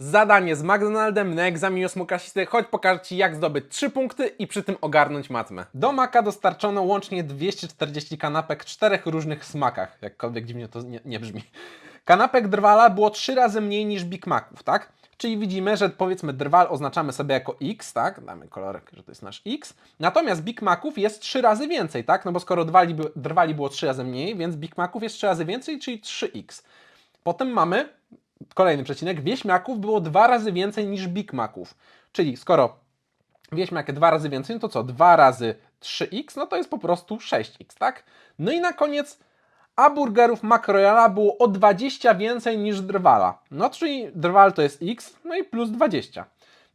Zadanie z McDonaldem na egzaminie ósmoklasisty, choć pokażę Ci jak zdobyć 3 punkty i przy tym ogarnąć matmę. Do Maka dostarczono łącznie 240 kanapek w czterech różnych smakach, jakkolwiek dziwnie to nie, nie brzmi. Kanapek drwala było 3 razy mniej niż Big Maców, tak? Czyli widzimy, że powiedzmy drwal oznaczamy sobie jako X, tak? Damy kolorek, że to jest nasz X. Natomiast Big Maców jest 3 razy więcej, tak? No bo skoro drwali, drwali było 3 razy mniej, więc Big Maców jest 3 razy więcej, czyli 3X. Potem mamy kolejny przecinek. Wieśmiaków było dwa razy więcej niż Big Maców. Czyli skoro wieśmiak dwa razy więcej, no to co? 2 razy 3x, no to jest po prostu 6x, tak? No i na koniec a burgerów McRoyala było o 20 więcej niż drwala. No czyli drwal to jest x, no i plus 20.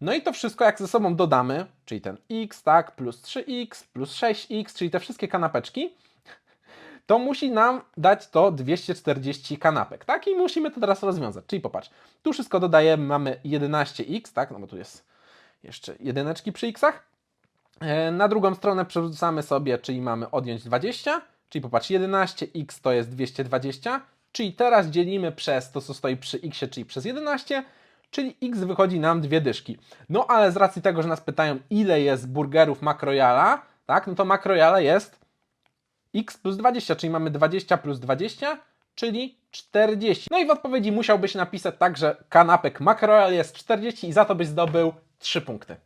No i to wszystko jak ze sobą dodamy, czyli ten x, tak, plus 3x, plus 6x, czyli te wszystkie kanapeczki, to musi nam dać to 240 kanapek, tak? I musimy to teraz rozwiązać. Czyli popatrz, tu wszystko dodajemy, mamy 11x, tak? No bo tu jest jeszcze jedyneczki przy xach. E, Na drugą stronę przerzucamy sobie, czyli mamy odjąć 20, czyli popatrz, 11x to jest 220, czyli teraz dzielimy przez to, co stoi przy x, czyli przez 11, czyli x wychodzi nam dwie dyszki. No ale z racji tego, że nas pytają, ile jest burgerów McRoyala, tak, no to McRoyala jest x plus 20, czyli mamy 20 plus 20, czyli 40. No i w odpowiedzi musiałbyś napisać tak, że kanapek McRoyal jest 40 i za to byś zdobył 3 punkty.